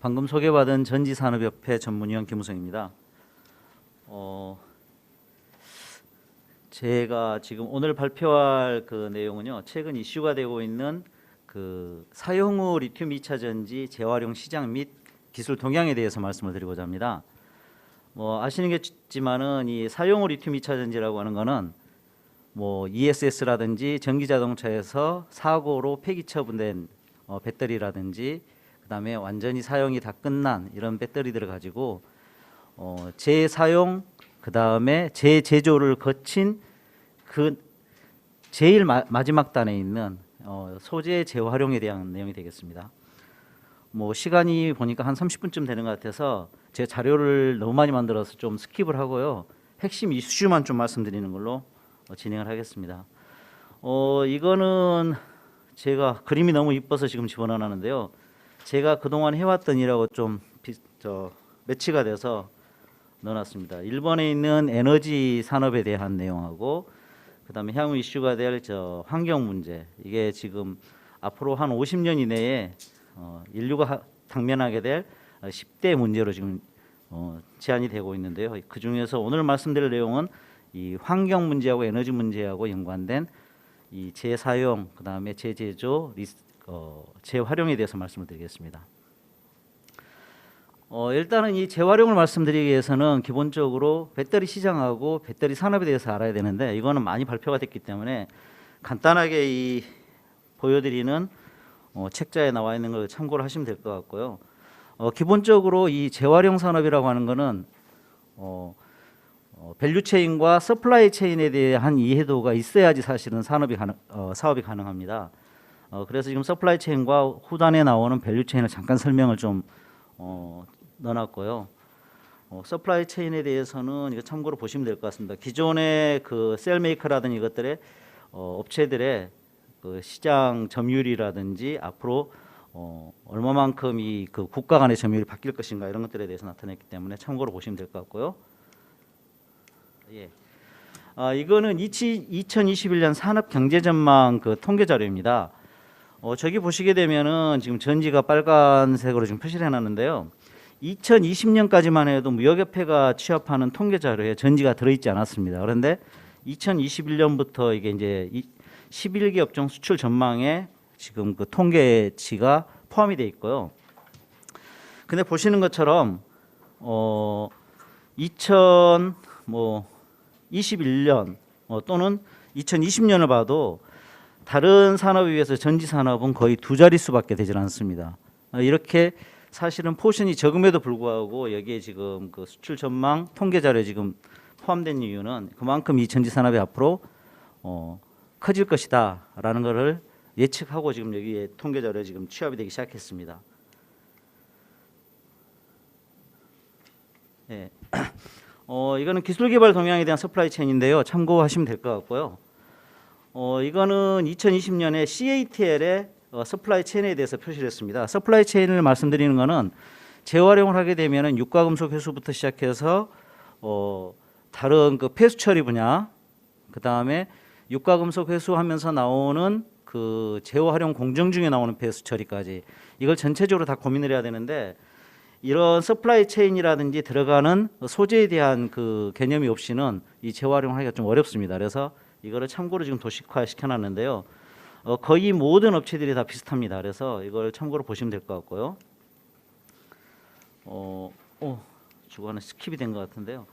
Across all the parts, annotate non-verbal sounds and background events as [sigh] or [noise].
방금 소개받은 전지산업협회 전문위원 김우성입니다. 어, 제가 지금 오늘 발표할 그 내용은요. 최근 이슈가 되고 있는 그 사용 후 리튬 2차 전지 재활용 시장 및 기술 동향에 대해서 말씀을 드리고자 합니다. 뭐 아시는겠지만은 이 사용 후 리튬 2차 전지라고 하는 거는 뭐 ESS라든지 전기 자동차에서 사고로 폐기 처분된 어, 배터리라든지 그다음에 완전히 사용이 다 끝난 이런 배터리들을 가지고 어, 재사용 그다음에 재제조를 거친 그 제일 마, 마지막 단에 있는 어, 소재 재활용에 대한 내용이 되겠습니다. 뭐 시간이 보니까 한 30분쯤 되는 것 같아서 제 자료를 너무 많이 만들어서 좀 스킵을 하고요. 핵심 이슈만 좀 말씀드리는 걸로 어, 진행을 하겠습니다. 어 이거는 제가 그림이 너무 이뻐서 지금 집어넣었는데요. 제가 그동안 해왔던 일하고 좀 비, 저 매치가 돼서 넣어놨습니다. 일본에 있는 에너지 산업에 대한 내용하고 그 다음에 향후 이슈가 될 저 환경 문제 이게 지금 앞으로 한 50년 이내에 어, 인류가 하- 당면하게 될 어, 10대 문제로 지금 어, 제한이 되고 있는데요. 그 중에서 오늘 말씀드릴 내용은 이 환경 문제하고 에너지 문제하고 연관된 이 재사용 그 다음에 재제조 리스, 어, 재활용에 대해서 말씀을 드리겠습니다. 어, 일단은 이 재활용을 말씀드리기 위해서는 기본적으로 배터리 시장하고 배터리 산업에 대해서 알아야 되는데 이거는 많이 발표가 됐기 때문에 간단하게 이 보여드리는 어, 책자에 나와 있는 걸 참고를 하시면 될 것 같고요. 어, 기본적으로 이 재활용 산업이라고 하는 거는 어, 어, 밸류 체인과 서플라이 체인에 대한 이해도가 있어야지 사실은 산업이 가능, 어, 사업이 가능합니다. 어, 그래서 지금 서플라이 체인과 후단에 나오는 밸류 체인을 잠깐 설명을 좀 어, 넣어놨고요. 어, 서플라이 체인에 대해서는 이거 참고로 보시면 될 것 같습니다. 기존의 그 셀메이커라든지 이것들의 어, 업체들의 그 시장 점유율이라든지 앞으로 어, 얼마만큼 이 그 국가 간의 점유율이 바뀔 것인가 이런 것들에 대해서 나타냈기 때문에 참고로 보시면 될 것 같고요. 예. 아, 이거는 2021년 산업 경제 전망 그 통계 자료입니다. 어, 저기 보시게 되면은 지금 전지가 빨간색으로 지금 표시를 해놨는데요. 2020년까지만 해도 무역협회가 취합하는 통계 자료에 전지가 들어있지 않았습니다. 그런데 2021년부터 이게 이제 이 11개 업종 수출 전망에 지금 그 통계치가 포함이 돼 있고요. 근데 보시는 것처럼 어 2000 뭐 21년 어, 또는 2020년을 봐도 다른 산업에 비해서 전지 산업은 거의 두 자릿수밖에 되질 않습니다. 어, 이렇게 사실은 포션이 적음에도 불구하고 여기에 지금 그 수출 전망 통계 자료에 지금 포함된 이유는 그만큼 이 전지 산업이 앞으로 어, 커질 것이다라는 것을 예측하고 지금 여기에 통계 자료에 지금 취합이 되기 시작했습니다. 예. [clears throat] 어, 이거는 기술 개발 동향에 대한 서플라이 체인인데요. 참고하시면 될 것 같고요. 어, 이거는 2020년에 CATL의 어, 서플라이 체인에 대해서 표시를 했습니다. 서플라이 체인을 말씀드리는 거는 재활용을 하게 되면은 유가금속 회수부터 시작해서 어, 다른 그 폐수 처리 분야, 그 다음에 유가금속 회수하면서 나오는 그 재활용 공정 중에 나오는 폐수 처리까지 이걸 전체적으로 다 고민을 해야 되는데 이런 서플라이 체인이라든지 들어가는 소재에 대한 그 개념이 없이는 이 재활용하기가 좀 어렵습니다. 그래서 이거를 참고로 지금 도식화 시켜놨는데요. 어, 거의 모든 업체들이 다 비슷합니다. 그래서 이걸 참고로 보시면 될 것 같고요. 어, 어, 주간에 스킵이 된 것 같은데요.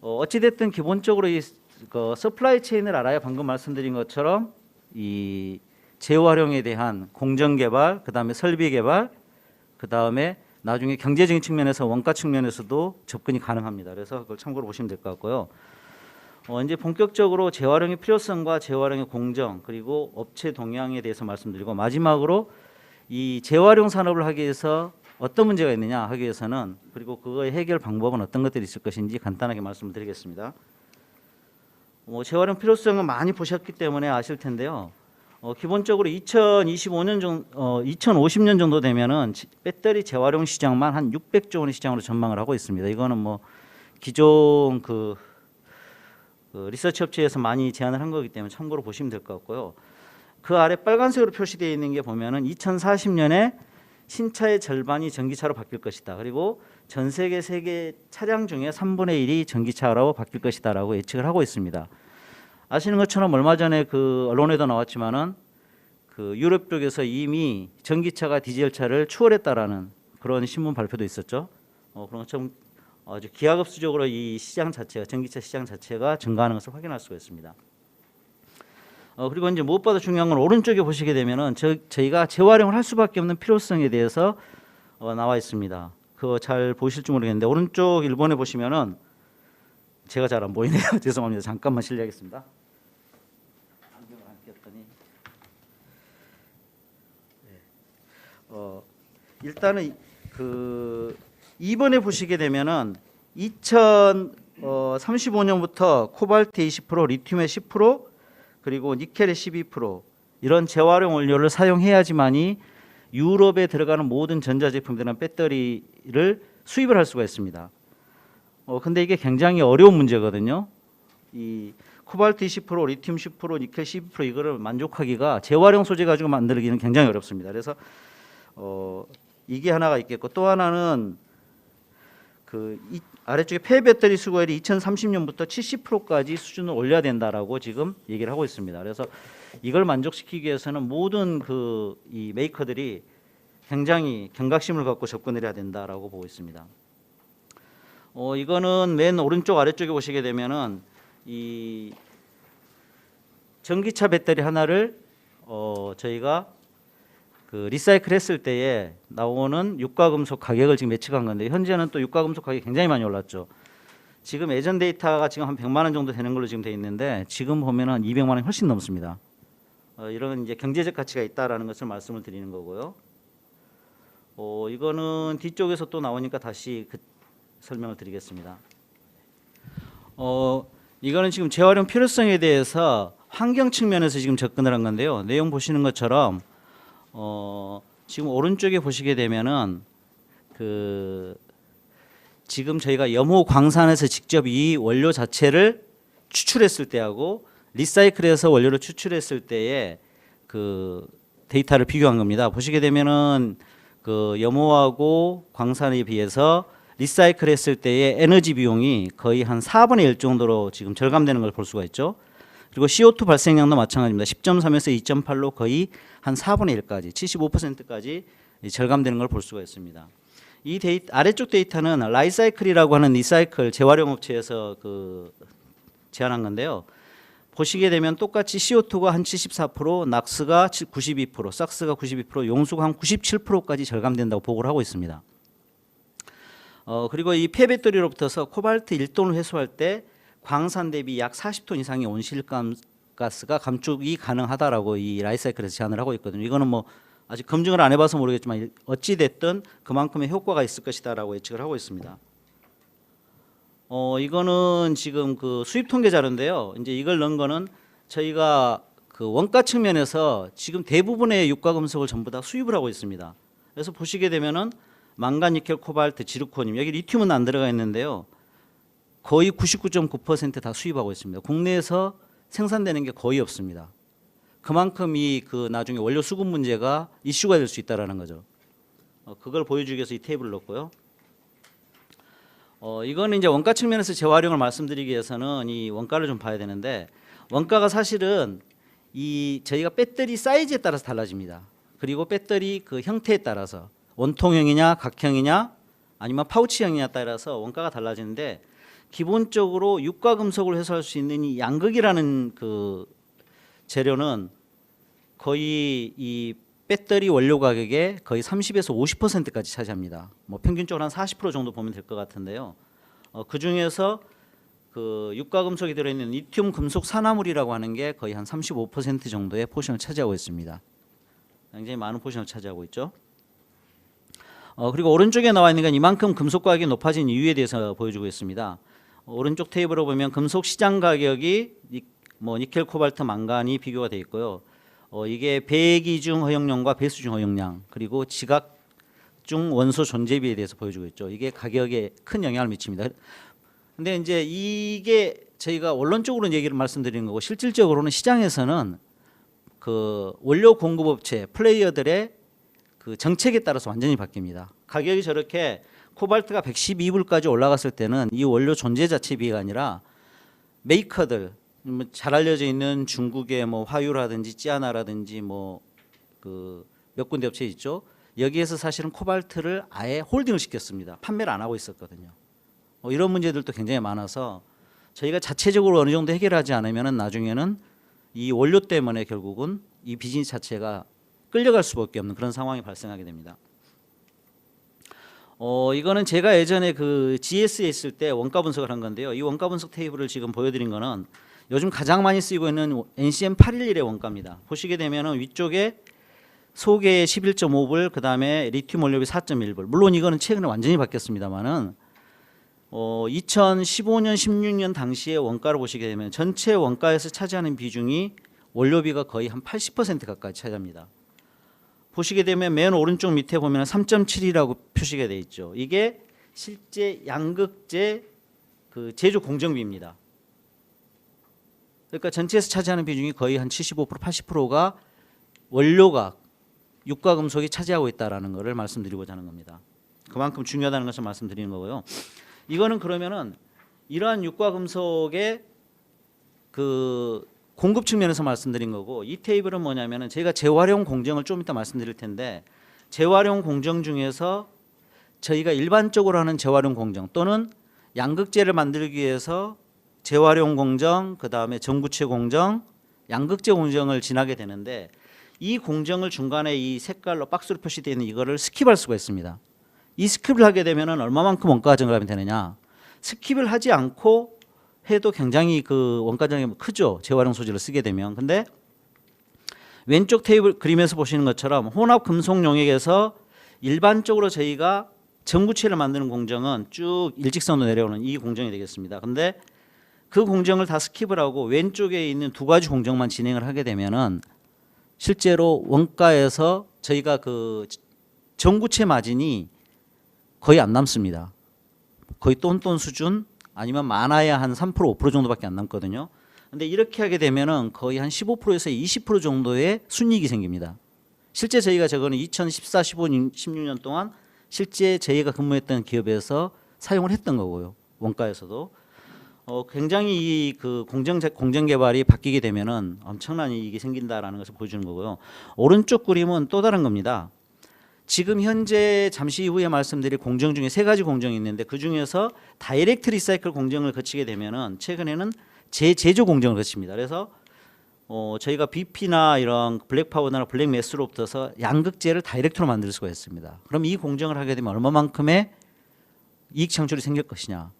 어, 어찌됐든 기본적으로 이 그, 서플라이 체인을 알아야 방금 말씀드린 것처럼 이 재활용에 대한 공정 개발, 그 다음에 설비 개발, 그 다음에 나중에 경제적인 측면에서 원가 측면에서도 접근이 가능합니다. 그래서 그걸 참고로 보시면 될 것 같고요. 어, 이제 본격적으로 재활용의 필요성과 재활용의 공정 그리고 업체 동향에 대해서 말씀드리고 마지막으로 이 재활용 산업을 하기 위해서 어떤 문제가 있느냐 하기 위해서는 그리고 그거의 해결 방법은 어떤 것들이 있을 것인지 간단하게 말씀을 드리겠습니다. 뭐 재활용 필요성은 많이 보셨기 때문에 아실 텐데요. 어, 기본적으로 2025년 정도, 어, 2050년 정도 되면은 지- 배터리 재활용 시장만 한 600조 원의 시장으로 전망을 하고 있습니다. 이거는 뭐 기존 그, 그 리서치 업체에서 많이 제안을 한 거기 때문에 참고로 보시면 될 것 같고요. 그 아래 빨간색으로 표시되어 있는 게 보면은 2040년에 신차의 절반이 전기차로 바뀔 것이다. 그리고 전 세계 세계 차량 중에 3분의 1이 전기차로 바뀔 것이다라고 예측을 하고 있습니다. 아시는 것처럼 얼마 전에 그 언론에도 나왔지만은 그 유럽 쪽에서 이미 전기차가 디젤차를 추월했다라는 그런 신문 발표도 있었죠. 어, 그런 것처럼 아주 기하급수적으로 이 시장 자체가 전기차 시장 자체가 증가하는 것을 확인할 수가 있습니다. 어, 그리고 이제 무엇보다 중요한 건 오른쪽에 보시게 되면은 저, 저희가 재활용을 할 수밖에 없는 필요성에 대해서 어, 나와 있습니다. 그거 잘 보실지 모르겠는데 오른쪽 일본에 보시면은 제가 잘 안 보이네요. [laughs] 죄송합니다. 잠깐만 실례하겠습니다. 네. 어, 일단은 그 2번에 보시게 되면은 2035년부터 코발트 20%, 리튬의 10% 그리고 니켈의 12% 이런 재활용 원료를 사용해야지만이 유럽에 들어가는 모든 전자제품들은 배터리를 수입을 할 수가 있습니다. 어 근데 이게 굉장히 어려운 문제거든요. 이 코발트 20%, 리튬 10%, 니켈 12% 이거를 만족하기가 재활용 소재 가지고 만들기는 굉장히 어렵습니다. 그래서 어 이게 하나가 있겠고 또 하나는 그 이, 아래쪽에 폐배터리 수거율이 2030년부터 70%까지 수준을 올려야 된다라고 지금 얘기를 하고 있습니다. 그래서 이걸 만족시키기 위해서는 모든 그 이 메이커들이 굉장히 경각심을 갖고 접근을 해야 된다라고 보고 있습니다. 어 이거는 맨 오른쪽 아래쪽에 보시게 되면은 이 전기차 배터리 하나를 어 저희가 그 리사이클 했을 때에 나오는 유가금속 가격을 지금 예측한 건데 현재는 또 유가금속 가격이 굉장히 많이 올랐죠. 지금 예전 데이터가 지금 한 100만 원 정도 되는 걸로 지금 돼 있는데 지금 보면은 200만 원이 훨씬 넘습니다. 어, 이런 이제 경제적 가치가 있다라는 것을 말씀을 드리는 거고요. 어, 이거는 뒤쪽에서 또 나오니까 다시 그 설명을 드리겠습니다. 어, 이거는 지금 재활용 필요성에 대해서 환경 측면에서 지금 접근을 한 건데요. 내용 보시는 것처럼 어, 지금 오른쪽에 보시게 되면은 그 지금 저희가 염호 광산에서 직접 이 원료 자체를 추출했을 때하고 리사이클해서 원료를 추출했을 때의 그 데이터를 비교한 겁니다. 보시게 되면은 그 염호하고 광산에 비해서 리사이클 했을 때의 에너지 비용이 거의 한 4분의 1 정도로 지금 절감되는 걸 볼 수가 있죠. 그리고 CO2 발생량도 마찬가지입니다. 10.3에서 2.8로 거의 한 4분의 1까지 75%까지 절감되는 걸 볼 수가 있습니다. 이 데이 아래쪽 데이터는 라이사이클이라고 하는 리사이클 재활용 업체에서 그 제안한 건데요. 보시게 되면 똑같이 CO2가 한 74%, 낙스가 92%, 삭스가 92%, 용수가 한 97%까지 절감된다고 보고를 하고 있습니다. 어, 그리고 이 폐배터리로부터서 코발트 1톤을 회수할 때 광산 대비 약 40톤 이상의 온실가스가 감축이 가능하다라고 이 라이사이클에서 제안을 하고 있거든요. 이거는 뭐 아직 검증을 안 해봐서 모르겠지만 어찌 됐든 그만큼의 효과가 있을 것이다라고 예측을 하고 있습니다. 어 이거는 지금 그 수입 통계 자료인데요. 이제 이걸 넣은 거는 저희가 그 원가 측면에서 지금 대부분의 유가 금속을 전부 다 수입을 하고 있습니다. 그래서 보시게 되면은 망간, 니켈, 코발트, 지르코늄 여기 리튬은 안 들어가 있는데요. 거의 99.9%다 수입하고 있습니다. 국내에서 생산되는 게 거의 없습니다. 그만큼 이 그 나중에 원료 수급 문제가 이슈가 될 수 있다라는 거죠. 어, 그걸 보여주기 위해서 이 테이블을 넣었고요. 어, 이거는 이제 원가 측면에서 재활용을 말씀드리기 위해서는 이 원가를 좀 봐야 되는데 원가가 사실은 이 저희가 배터리 사이즈에 따라서 달라집니다. 그리고 배터리 그 형태에 따라서 원통형이냐 각형이냐 아니면 파우치형이냐에 따라서 원가가 달라지는데 기본적으로 유가 금속을 회수할 수 있는 이 양극이라는 그 재료는 거의 이 배터리 원료 가격의 거의 30에서 50%까지 차지합니다. 뭐 평균적으로 한 40% 정도 보면 될 것 같은데요. 어, 그 중에서 그 유가 금속이 들어있는 리튬 금속 산화물이라고 하는 게 거의 한 35% 정도의 포션을 차지하고 있습니다. 굉장히 많은 포션을 차지하고 있죠. 어, 그리고 오른쪽에 나와 있는 건 이만큼 금속 가격이 높아진 이유에 대해서 보여주고 있습니다. 오른쪽 테이블을 보면 금속 시장 가격이 니, 뭐 니켈, 코발트, 망간이 비교가 돼 있고요. 어, 이게 배기 중 허용량과 배수 중 허용량 그리고 지각 중 원소 존재비에 대해서 보여주고 있죠. 이게 가격에 큰 영향을 미칩니다. 근데 이제 이게 저희가 원론적으로 얘기를 말씀드리는 거고 실질적으로는 시장에서는 그 원료 공급업체 플레이어들의 그 정책에 따라서 완전히 바뀝니다. 가격이 저렇게 코발트가 112불까지 올라갔을 때는 이 원료 존재 자체 비가 아니라 메이커들 뭐잘 알려져 있는 중국의 뭐 화유라든지 찌아나라든지 뭐 그 몇 군데 업체 있죠. 여기에서 사실은 코발트를 아예 홀딩을 시켰습니다. 판매를 안 하고 있었거든요. 뭐 이런 문제들도 굉장히 많아서 저희가 자체적으로 어느 정도 해결하지 않으면은 나중에는 이 원료 때문에 결국은 이 비즈니스 자체가 끌려갈 수밖에 없는 그런 상황이 발생하게 됩니다. 어 이거는 제가 예전에 그 GS에 있을 때 원가 분석을 한 건데요. 이 원가 분석 테이블을 지금 보여드린 거는 요즘 가장 많이 쓰이고 있는 NCM 811의 원가입니다. 보시게 되면은 위쪽에 소개 11.5불, 그 다음에 리튬 원료비 4.1불. 물론 이거는 최근에 완전히 바뀌었습니다만은 어 2015년, 16년 당시의 원가를 보시게 되면 전체 원가에서 차지하는 비중이 원료비가 거의 한 80% 가까이 차지합니다. 보시게 되면 맨 오른쪽 밑에 보면 3.7이라고 표시가 돼 있죠. 이게 실제 양극재 그 제조 공정비입니다. 그러니까 전체에서 차지하는 비중이 거의 한 75% 80%가 원료가 유가 금속이 차지하고 있다라는 것을 말씀드리고자 하는 겁니다. 그만큼 중요하다는 것을 말씀드리는 거고요. 이거는 그러면은 이러한 유가 금속의 그 공급 측면에서 말씀드린 거고 이 테이블은 뭐냐면은 제가 재활용 공정을 좀 이따 말씀드릴 텐데 재활용 공정 중에서 저희가 일반적으로 하는 재활용 공정 또는 양극재를 만들기 위해서 재활용 공정 그다음에 전구체 공정 양극재 공정을 지나게 되는데 이 공정을 중간에 이 색깔로 박스로 표시되어 있는 이거를 스킵할 수가 있습니다. 이 스킵을 하게 되면은 얼마만큼 원가가 증가하면 되느냐? 스킵을 하지 않고 해도 굉장히 그 원가 정이 크죠. 재활용 소재를 쓰게 되면. 근데 왼쪽 테이블 그림에서 보시는 것처럼 혼합 금속 용액에서 일반적으로 저희가 전구체를 만드는 공정은 쭉 일직선으로 내려오는 이 공정이 되겠습니다. 근데 그 공정을 다 스킵을 하고 왼쪽에 있는 두 가지 공정만 진행을 하게 되면은 실제로 원가에서 저희가 그 전구체 마진이 거의 안 남습니다. 거의 똔똔 수준 아니면 많아야 한 3% 5% 정도밖에 안 남거든요. 근데 이렇게 하게 되면은 거의 한 15%에서 20% 정도의 순이익이 생깁니다. 실제 저희가 저거는 2014, 15, 16년 동안 실제 저희가 근무했던 기업에서 사용을 했던 거고요. 원가에서도 어, 굉장히 이그 공정 공정 개발이 바뀌게 되면은 엄청난 이익이 생긴다라는 것을 보여주는 거고요. 오른쪽 그림은 또 다른 겁니다. 지금 현재 잠시 후에 말씀드릴 공정 중에 세 가지 공정이 있는데 그 중에서 다이렉트 리사이클 공정을 거치게 되면은 최근에는 재제조 공정을 거칩니다. 그래서 어, 저희가 BP나 이런 블랙 파우더나 블랙 매스로부터서 양극재를 다이렉트로 만들 수가 있습니다. 그럼 이 공정을 하게 되면 얼마만큼의 이익 창출이 생길 것이냐?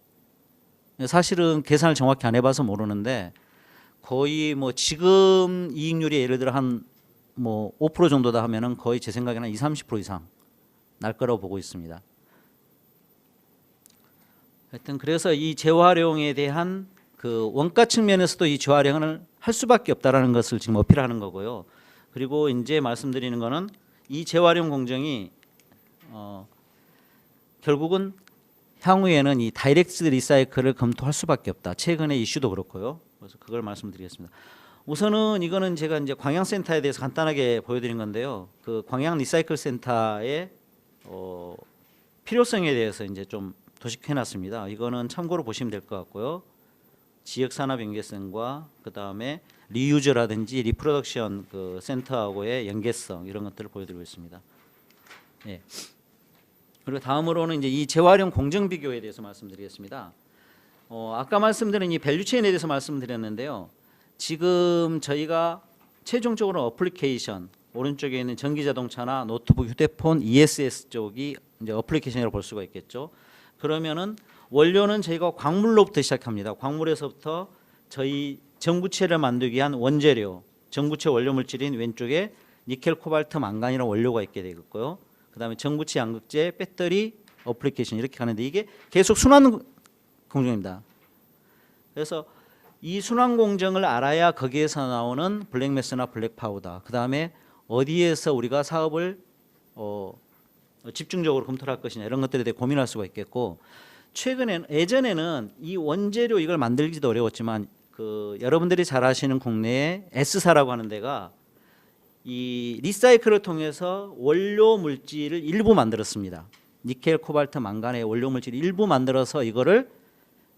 사실은 계산을 정확히 안 해봐서 모르는데 거의 뭐 지금 이익률이 예를 들어 한 뭐 5% 정도다 하면은 거의 제 생각에는 한 20, 30% 이상 날 거라고 보고 있습니다. 하여튼 그래서 이 재활용에 대한 그 원가 측면에서도 이 재활용을 할 수밖에 없다라는 것을 지금 어필하는 거고요. 그리고 이제 말씀드리는 거는 이 재활용 공정이 어 결국은 향후에는 이 다이렉트 리사이클을 검토할 수밖에 없다. 최근의 이슈도 그렇고요. 그래서 그걸 말씀드리겠습니다. 우선은 이거는 제가 이제 광양센터에 대해서 간단하게 보여드린 건데요. 그 광양 리사이클 센터의 어, 필요성에 대해서 이제 좀 도식해놨습니다. 이거는 참고로 보시면 될 것 같고요. 지역 산업 연계성과 그 다음에 리유저라든지 리프로덕션 그 센터하고의 연계성 이런 것들을 보여드리고 있습니다. 예. 그리고 다음으로는 이제 이 재활용 공정 비교에 대해서 말씀드리겠습니다. 어, 아까 말씀드린 이 밸류체인에 대해서 말씀드렸는데요. 지금 저희가 최종적으로 어플리케이션 오른쪽에 있는 전기 자동차나 노트북, 휴대폰, ESS 쪽이 이제 어플리케이션이라고 볼 수가 있겠죠. 그러면은 원료는 저희가 광물로부터 시작합니다. 광물에서부터 저희 전구체를 만들기 위한 원재료, 전구체 원료 물질인 왼쪽에 니켈, 코발트, 망간이라는 원료가 있게 되겠고요. 그다음에 전구체, 양극재, 배터리, 어플리케이션 이렇게 가는데 이게 계속 순환 공정입니다. 그래서 이 순환 공정을 알아야 거기에서 나오는 블랙매스나 블랙 파우더, 그 다음에 어디에서 우리가 사업을 어, 집중적으로 검토를 할 것이냐 이런 것들에 대해 고민할 수가 있겠고 최근에는 예전에는 이 원재료 이걸 만들기도 어려웠지만 그 여러분들이 잘 아시는 국내에 S사라고 하는 데가 이 리사이클을 통해서 원료 물질을 일부 만들었습니다. 니켈, 코발트, 망간의 원료 물질 일부 만들어서 이거를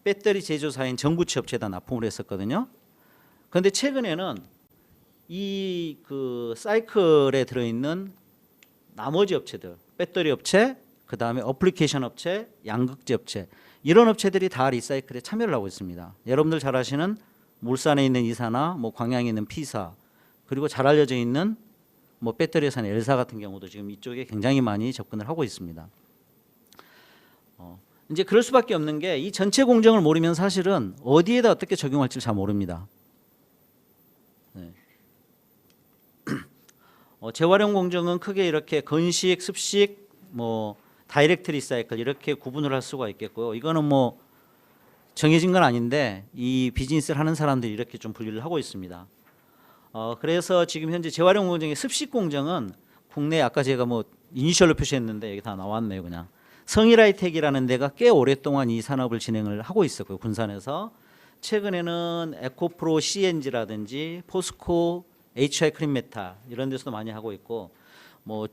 배터리 제조사인 전구치 업체에다 납품을 했었거든요. 그런데 최근에는 이 그 사이클에 들어있는 나머지 업체들, 배터리 업체, 그 다음에 어플리케이션 업체, 양극재 업체 이런 업체들이 다 리사이클에 참여를 하고 있습니다. 여러분들 잘 아시는 물산에 있는 이사나 뭐 광양에 있는 피사 그리고 잘 알려져 있는 뭐 배터리 회사는 엘사 같은 경우도 지금 이쪽에 굉장히 많이 접근을 하고 있습니다. 어, 이제 그럴 수밖에 없는 게 이 전체 공정을 모르면 사실은 어디에다 어떻게 적용할지를 잘 모릅니다. 네. [clears throat] 어, 재활용 공정은 크게 이렇게 건식, 습식, 뭐 다이렉트 리사이클 이렇게 구분을 할 수가 있겠고요. 이거는 뭐 정해진 건 아닌데 이 비즈니스를 하는 사람들이 이렇게 좀 분류를 하고 있습니다. 어, 그래서 지금 현재 재활용 공정의 습식 공정은 국내 아까 제가 뭐 이니셜로 표시했는데 여기 다 나왔네요, 그냥. 성일하이텍이라는 데가 꽤 오랫동안 이 산업을 진행을 하고 있었고요, 군산에서. 최근에는 에코프로 CNG라든지 포스코 HI 크림메탈 이런 데서도 많이 하고 있고 뭐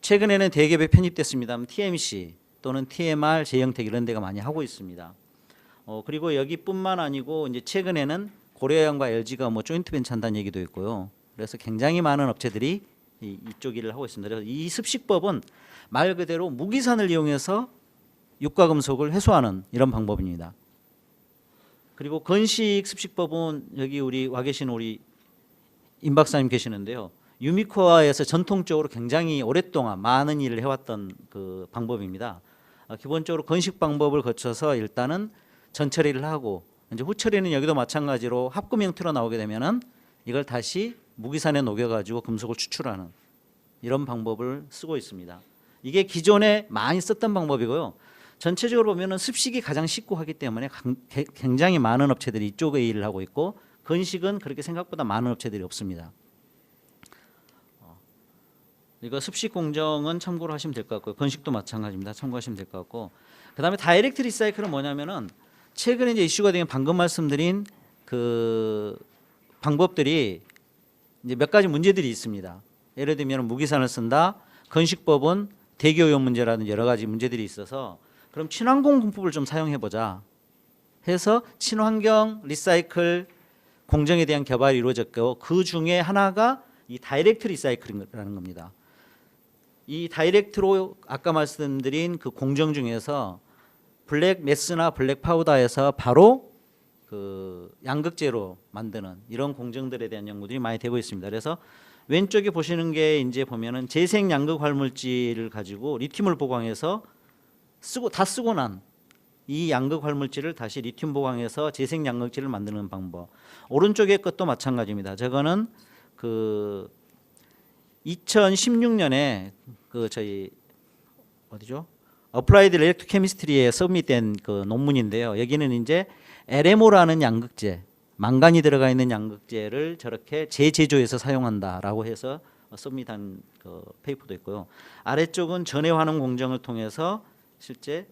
최근에는 대기업에 편입됐습니다. TMC 또는 TMR, 제형텍 이런 데가 많이 하고 있습니다. 어, 그리고 여기뿐만 아니고 이제 최근에는 고려양과 LG가 뭐 조인트 벤처 한다는 얘기도 있고요. 그래서 굉장히 많은 업체들이 이, 이쪽 일을 하고 있습니다. 그래서 이 습식법은 말 그대로 무기산을 이용해서 육가금속을 해소하는 이런 방법입니다. 그리고 건식 습식법은 여기 우리 와 계신 우리 임 박사님 계시는데요. 유미코아에서 전통적으로 굉장히 오랫동안 많은 일을 해왔던 그 방법입니다. 어, 기본적으로 건식 방법을 거쳐서 일단은 전처리를 하고 이제 후처리는 여기도 마찬가지로 합금 형태로 나오게 되면은 이걸 다시 무기산에 녹여가지고 금속을 추출하는 이런 방법을 쓰고 있습니다. 이게 기존에 많이 썼던 방법이고요. 전체적으로 보면은 습식이 가장 쉽고 하기 때문에 굉장히 많은 업체들이 이쪽에 일을 하고 있고 건식은 그렇게 생각보다 많은 업체들이 없습니다. 어, 이거 습식 공정은 참고로 하시면 될 것 같고요. 건식도 마찬가지입니다. 참고하시면 될 것 같고 그 다음에 다이렉트 리사이클은 뭐냐면은 최근에 이제 이슈가 된 방금 말씀드린 그 방법들이 이제 몇 가지 문제들이 있습니다. 예를 들면 무기산을 쓴다. 건식법은 대기 오염 문제라든지 여러 가지 문제들이 있어서 그럼 친환경 공법을 좀 사용해 보자. 해서 친환경 리사이클 공정에 대한 개발이 이루어졌고 그 중에 하나가 이 다이렉트 리사이클이라는 겁니다. 이 다이렉트로 아까 말씀드린 그 공정 중에서 블랙 메스나 블랙 파우더에서 바로 그 양극재로 만드는 이런 공정들에 대한 연구들이 많이 되고 있습니다. 그래서 왼쪽에 보시는 게 이제 보면은 재생 양극 활물질을 가지고 리튬을 보강해서 쓰고 다 쓰고 난 이 양극 활물질을 다시 리튬 보강해서 재생 양극재를 만드는 방법. 오른쪽의 것도 마찬가지입니다. 저거는 그 2016년에 그 저희 어디죠? 어플라이드 일렉트로 케미스트리에 서밋된 그 논문인데요. 여기는 이제 LMO라는 양극재, 망간이 들어가 있는 양극재를 저렇게 재제조해서 사용한다라고 해서 서밋한 그 페이퍼도 있고요. 아래쪽은 전해 환원 공정을 통해서 실제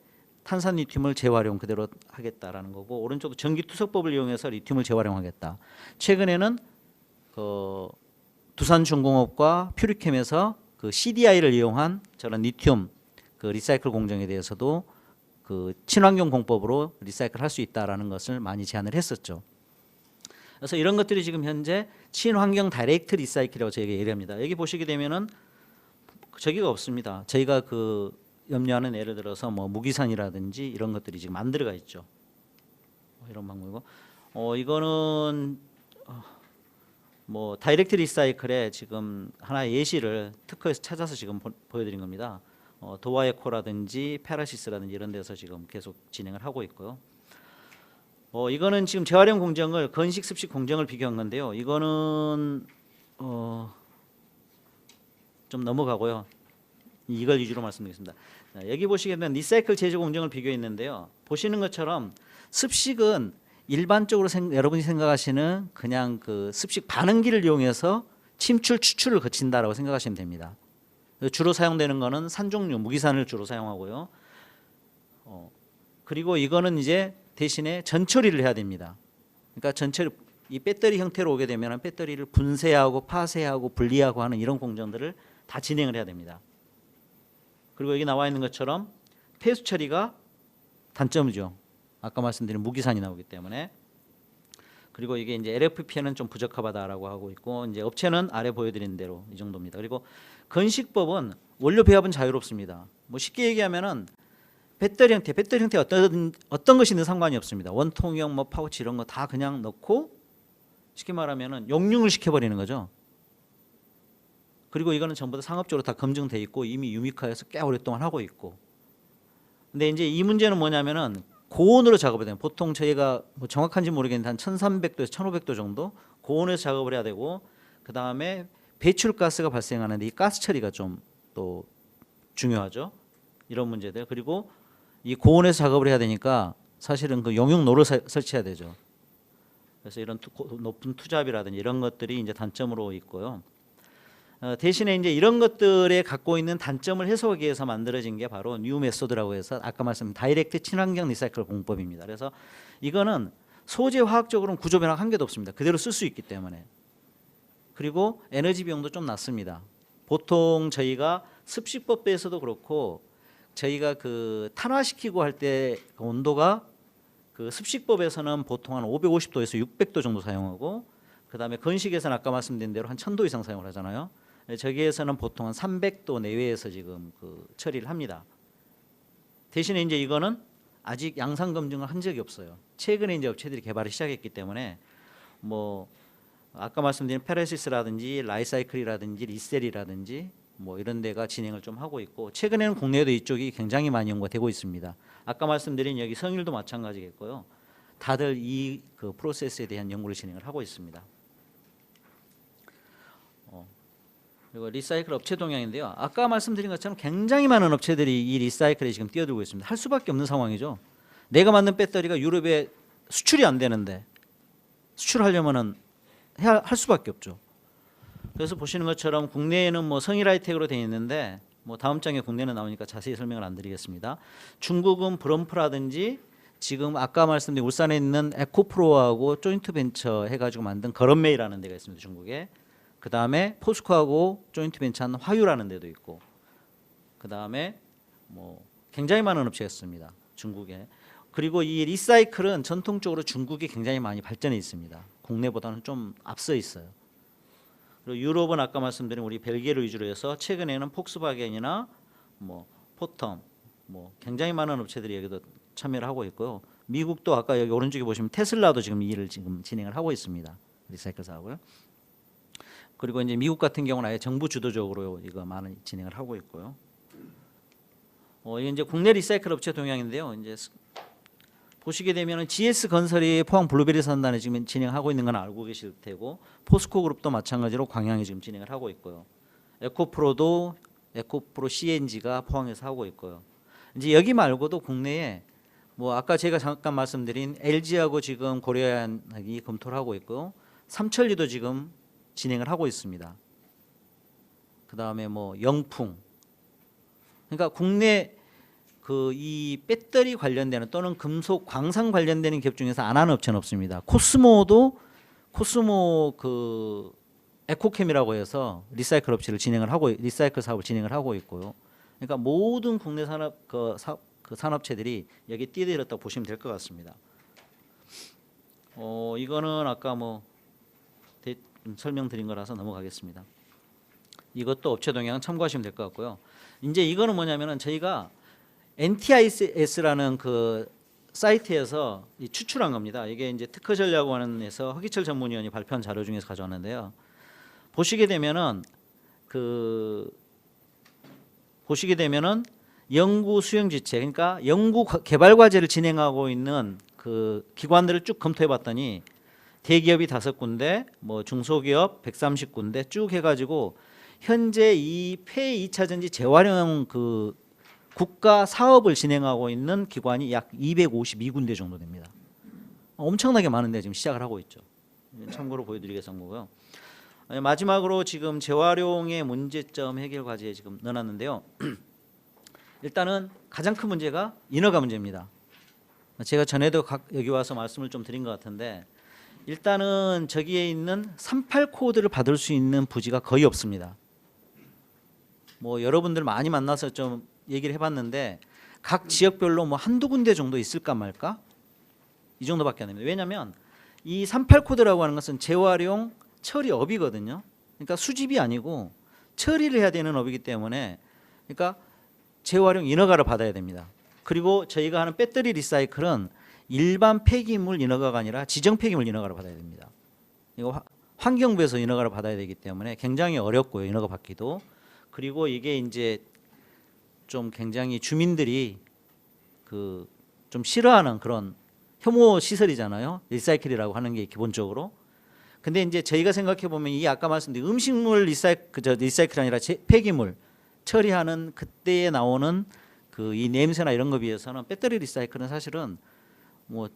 탄산 리튬을 재활용 그대로 하겠다라는 거고 오른쪽은 전기 투석법을 이용해서 리튬을 재활용하겠다. 최근에는 그 두산 중공업과 퓨리캠에서 그 CDI를 이용한 저런 리튬 그 리사이클 공정에 대해서도 그 친환경 공법으로 리사이클 할 수 있다라는 것을 많이 제안을 했었죠. 그래서 이런 것들이 지금 현재 친환경 다이렉트 리사이클이라고 저희가 얘기합니다. 여기 보시게 되면은 저기가 없습니다. 저희가 그 염려하는 예를 들어서 뭐 무기산이라든지 이런 것들이 지금 안 들어가 있죠. 뭐 이런 방법이고, 어 이거는 어, 뭐 다이렉트 리사이클에 지금 하나의 예시를 특허에서 찾아서 지금 보, 보여드린 겁니다. 어, 도와에코라든지 페라시스라든지 이런 데서 지금 계속 진행을 하고 있고요. 어, 이거는 지금 재활용 공정을 건식 습식 공정을 비교한 건데요. 이거는 어, 좀 넘어가고요. 이걸 위주로 말씀드리겠습니다. 자, 여기 보시게 되면 리사이클 제조 공정을 비교했는데요. 보시는 것처럼 습식은 일반적으로 생, 여러분이 생각하시는 그냥 그 습식 반응기를 이용해서 침출 추출을 거친다라고 생각하시면 됩니다. 주로 사용되는 거는 산 종류 무기산을 주로 사용하고요. 어, 그리고 이거는 이제 대신에 전처리를 해야 됩니다. 그러니까 전처리 이 배터리 형태로 오게 되면 배터리를 분쇄하고 파쇄하고 분리하고 하는 이런 공정들을 다 진행을 해야 됩니다. 그리고 여기 나와 있는 것처럼 폐수 처리가 단점이죠. 아까 말씀드린 무기산이 나오기 때문에 그리고 이게 이제 LFP는 좀 부적합하다라고 하고 있고 이제 업체는 아래 보여드린 대로 이 정도입니다. 그리고 건식법은 원료 배합은 자유롭습니다. 뭐 쉽게 얘기하면은 배터리 형태, 배터리 형태 어떤 어떤 것이든 상관이 없습니다. 원통형, 뭐 파우치 이런 거 다 그냥 넣고 쉽게 말하면은 용융을 시켜버리는 거죠. 그리고 이거는 전부 다 상업적으로 다 검증돼 있고 이미 유미카에서 꽤 오랫동안 하고 있고. 근데 이제 이 문제는 뭐냐면은 고온으로 작업을 해요. 보통 저희가 뭐 정확한지 모르겠는데 한 1,300도에서 1,500도 정도 고온에서 작업을 해야 되고 그 다음에 배출가스가 발생하는데 이 가스 처리가 좀 또 중요하죠. 이런 문제들 그리고 이 고온에서 작업을 해야 되니까 사실은 그 용융로를 사- 설치해야 되죠. 그래서 이런 투- 고- 높은 투잡이라든지 이런 것들이 이제 단점으로 있고요. 어, 대신에 이제 이런 것들에 갖고 있는 단점을 해소하기 위해서 만들어진 게 바로 뉴 메소드라고 해서 아까 말씀 다이렉트 친환경 리사이클 공법입니다. 그래서 이거는 소재 화학적으로는 구조 변화 한 개도 없습니다. 그대로 쓸 수 있기 때문에 그리고 에너지 비용도 좀 낮습니다. 보통 저희가 습식법에서도 그렇고 저희가 그 탄화시키고 할 때 그 온도가 그 습식법에서는 보통 한 550도에서 600도 정도 사용하고 그다음에 건식에서는 아까 말씀드린 대로 한 1000도 이상 사용을 하잖아요. 네, 저기에서는 보통 한 300도 내외에서 지금 그 처리를 합니다. 대신에 이제 이거는 아직 양산 검증을 한 적이 없어요. 최근에 이제 업체들이 개발을 시작했기 때문에 뭐 아까 말씀드린 페라시스라든지 라이사이클이라든지 리셀이라든지 뭐 이런 데가 진행을 좀 하고 있고 최근에는 국내에도 이쪽이 굉장히 많이 연구되고 있습니다. 아까 말씀드린 여기 성일도 마찬가지겠고요. 다들 이 그 프로세스에 대한 연구를 진행을 하고 있습니다. 어, 그리고 리사이클 업체 동향인데요. 아까 말씀드린 것처럼 굉장히 많은 업체들이 이 리사이클에 지금 뛰어들고 있습니다. 할 수밖에 없는 상황이죠. 내가 만든 배터리가 유럽에 수출이 안 되는데 수출하려면은 할 수밖에 없죠. 그래서 보시는 것처럼 국내에는 뭐 성일 하이텍으로 되어 있는데 뭐 다음 장에 국내는 나오니까 자세히 설명을 안 드리겠습니다. 중국은 브럼프라든지 지금 아까 말씀드린 울산에 있는 에코프로하고 조인트 벤처 해가지고 만든 거런메이라는 데가 있습니다. 중국에. 그 다음에 포스코하고 조인트 벤처한 화유라는 데도 있고. 그 다음에 뭐 굉장히 많은 업체가 있습니다. 중국에. 그리고 이 리사이클은 전통적으로 중국이 굉장히 많이 발전해 있습니다. 국내보다는 좀 앞서 있어요. 유럽은 아까 말씀드린 우리 벨기에를 위주로 해서 최근에는 폭스바겐이나 뭐 포텀 뭐 굉장히 많은 업체들이 여기도 참여를 하고 있고요. 미국도 아까 여기 오른쪽에 보시면 테슬라도 지금 이 일을 지금 진행을 하고 있습니다. 리사이클 사업을. 그리고 이제 미국 같은 경우는 아예 정부 주도적으로 이거 많이 진행을 하고 있고요. 어, 이제 국내 리사이클 업체 동향인데요. 이제 스- 보시게 되면은 GS 건설이 포항 블루베리 산단에 지금 진행하고 있는 건 알고 계실 테고 포스코 그룹도 마찬가지로 광양에 지금 진행을 하고 있고요. 에코프로도 에코프로 CNG가 포항에서 하고 있고요. 이제 여기 말고도 국내에 뭐 아까 제가 잠깐 말씀드린 LG하고 지금 고려안이 검토를 하고 있고요. 삼천리도 지금 진행을 하고 있습니다. 그 다음에 뭐 영풍. 그러니까 국내 그 이 배터리 관련되는 또는 금속 광산 관련되는 기업 중에서 안 하는 업체는 없습니다. 코스모도 코스모 그 에코캠이라고 해서 리사이클 업체를 진행을 하고 리사이클 사업을 진행을 하고 있고요. 그러니까 모든 국내 산업 그, 사, 그 산업체들이 여기 뛰어들었다고 보시면 될 것 같습니다. 어 이거는 아까 뭐 대, 좀 설명드린 거라서 넘어가겠습니다. 이것도 업체 동향 참고하시면 될 것 같고요. 이제 이거는 뭐냐면은 저희가 NTIS라는 그 사이트에서 이 추출한 겁니다. 이게 이제 특허 전략원에서 허기철 전문위원이 발표한 자료 중에서 가져왔는데요. 보시게 되면은 그 보시게 되면은 연구 수행 지체 그러니까 연구 과- 개발 과제를 진행하고 있는 그 기관들을 쭉 검토해 봤더니 대기업이 다섯 군데, 뭐 중소기업 130군데 쭉 해가지고 현재 이 폐 2차 전지 재활용 그 국가 사업을 진행하고 있는 기관이 약 252군데 정도 됩니다. 엄청나게 많은데 지금 시작을 하고 있죠. 참고로 보여드리겠습니다. 네, 마지막으로 지금 재활용의 문제점 해결 과제에 지금 넣어놨는데요. [clears throat] 일단은 가장 큰 문제가 인허가 문제입니다. 제가 전에도 각 여기 와서 말씀을 좀 드린 것 같은데 일단은 저기에 있는 38 코드를 받을 수 있는 부지가 거의 없습니다. 뭐 여러분들 많이 만나서 좀 얘기를 해봤는데 각 지역별로 뭐 한두 군데 정도 있을까 말까 이 정도밖에 안 됩니다. 왜냐하면 이 38 코드라고 하는 것은 재활용 처리 업이거든요. 그러니까 수집이 아니고 처리를 해야 되는 업이기 때문에 그러니까 재활용 인허가를 받아야 됩니다. 그리고 저희가 하는 배터리 리사이클은 일반 폐기물 인허가가 아니라 지정 폐기물 인허가를 받아야 됩니다. 이거 화- 환경부에서 인허가를 받아야 되기 때문에 굉장히 어렵고요. 인허가 받기도. 그리고 이게 이제 좀 굉장히 주민들이 그 좀 싫어하는 그런 혐오 시설이잖아요. 리사이클이라고 하는 게 기본적으로. 근데 이제 저희가 생각해 보면 이 아까 말씀드린 음식물 리사이클 그 저 리사이클이 아니라 제- 폐기물 처리하는 그때에 나오는 그 이 냄새나 이런 거 비해서는 배터리 리사이클은 사실은 뭐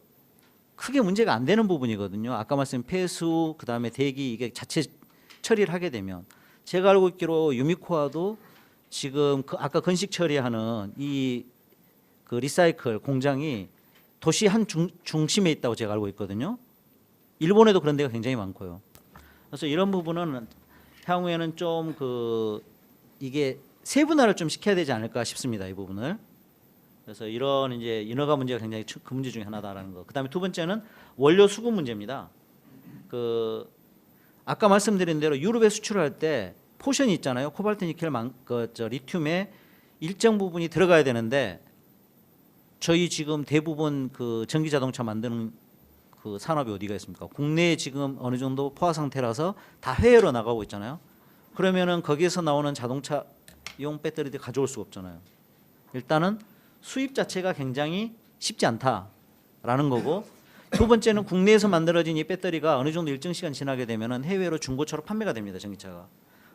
크게 문제가 안 되는 부분이거든요. 아까 말씀 폐수 그다음에 대기 이게 자체 처리를 하게 되면 제가 알고 있기로 유미코아도 지금 그 아까 건식 처리하는 이 그 리사이클 공장이 도시 한 중, 중심에 있다고 제가 알고 있거든요. 일본에도 그런 데가 굉장히 많고요. 그래서 이런 부분은 향후에는 좀 그 이게 세분화를 좀 시켜야 되지 않을까 싶습니다. 이 부분을. 그래서 이런 이제 인허가 문제가 굉장히 큰 문제 중에 하나다라는 거. 그다음에 두 번째는 원료 수급 문제입니다. 그 아까 말씀드린 대로 유럽에 수출할 때 포션이 있잖아요. 코발트 니켈 만, 그 저 리튬의 일정 부분이 들어가야 되는데 저희 지금 대부분 그 전기 자동차 만드는 그 산업이 어디가 있습니까? 국내에 지금 어느 정도 포화 상태라서 다 해외로 나가고 있잖아요. 그러면은 거기에서 나오는 자동차용 배터리들 가져올 수가 없잖아요. 일단은 수입 자체가 굉장히 쉽지 않다라는 거고 두 번째는 국내에서 만들어진 이 배터리가 어느 정도 일정 시간 지나게 되면은 해외로 중고차로 판매가 됩니다. 전기차가.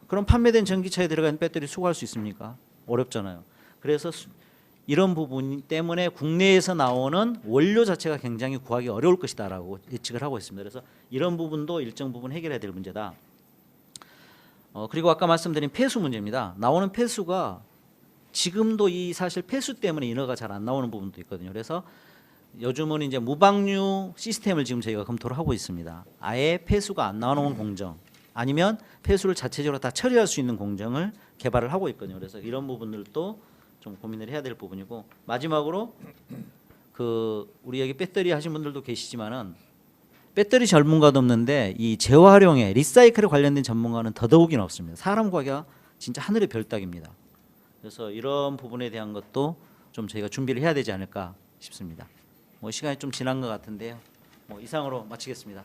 그럼 판매된 전기차에 들어간 배터리 수거할 수 있습니까? 어렵잖아요. 그래서 수- 이런 부분 때문에 국내에서 나오는 원료 자체가 굉장히 구하기 어려울 것이다라고 예측을 하고 있습니다. 그래서 이런 부분도 일정 부분 해결해야 될 문제다. 어, 그리고 아까 말씀드린 폐수 문제입니다. 나오는 폐수가 지금도 이 사실 폐수 때문에 인허가 잘 안 나오는 부분도 있거든요. 그래서 요즘은 이제 무방류 시스템을 지금 저희가 검토를 하고 있습니다. 아예 폐수가 안 나오는 공정 아니면 폐수를 자체적으로 다 처리할 수 있는 공정을 개발을 하고 있거든요. 그래서 이런 부분들도 좀 고민을 해야 될 부분이고 마지막으로 그 우리 여기 배터리 하신 분들도 계시지만은 배터리 전문가도 없는데 이 재활용에 리사이클에 관련된 전문가는 더더욱이나 없습니다. 사람 구하기가 진짜 하늘의 별따기입니다. 그래서 이런 부분에 대한 것도 좀 저희가 준비를 해야 되지 않을까 싶습니다. 뭐 시간이 좀 지난 것 같은데요. 뭐 이상으로 마치겠습니다.